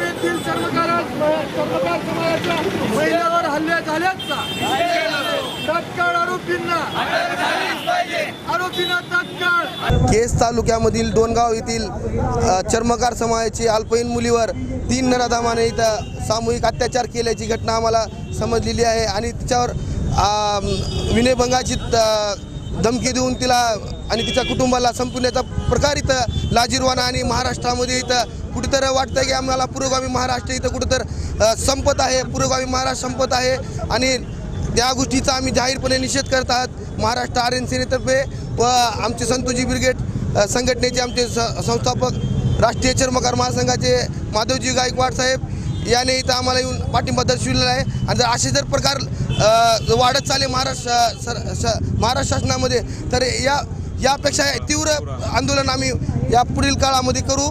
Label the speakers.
Speaker 1: येथील समाजाच्या महिलावर झाल्याचा तत्काळ आरोपींना
Speaker 2: केस तालुक्यामधील दोनगाव येथील चर्मकार समाजाची अल्पवयीन मुलीवर तीन नराधामाने इथं सामूहिक अत्याचार केल्याची घटना आम्हाला समजलेली आहे आणि तिच्यावर विनयभंगाची धमकी देऊन तिला आणि तिच्या कुटुंबाला संपवण्याचा प्रकार इथं लाजीरवाना आणि महाराष्ट्रामध्ये इथं कुठेतरी वाटतं की आम्हाला पुरोगामी महाराष्ट्र इथं कुठेतर संपत आहे पुरोगामी महाराष्ट्र संपत आहे. आणि त्या गोष्टीचा आम्ही जाहीरपणे निषेध करत आहात. महाराष्ट्र आर एन सेनेतर्फे व आमचे संतोजी ब्रिगेड संघटनेचे आमचे संस्थापक राष्ट्रीय चर्मकार महासंघाचे माधवजी गायकवाड साहेब याने इथं आम्हाला येऊन पाठिंबा दर्शविलेला आहे. आणि जर असे जर प्रकार वाढत चालले महाराष्ट्र सर श महाराष्ट्र शासनामध्ये तर या यापेक्षा तीव्र आंदोलन आम्ही या पुढील काळामध्ये करू.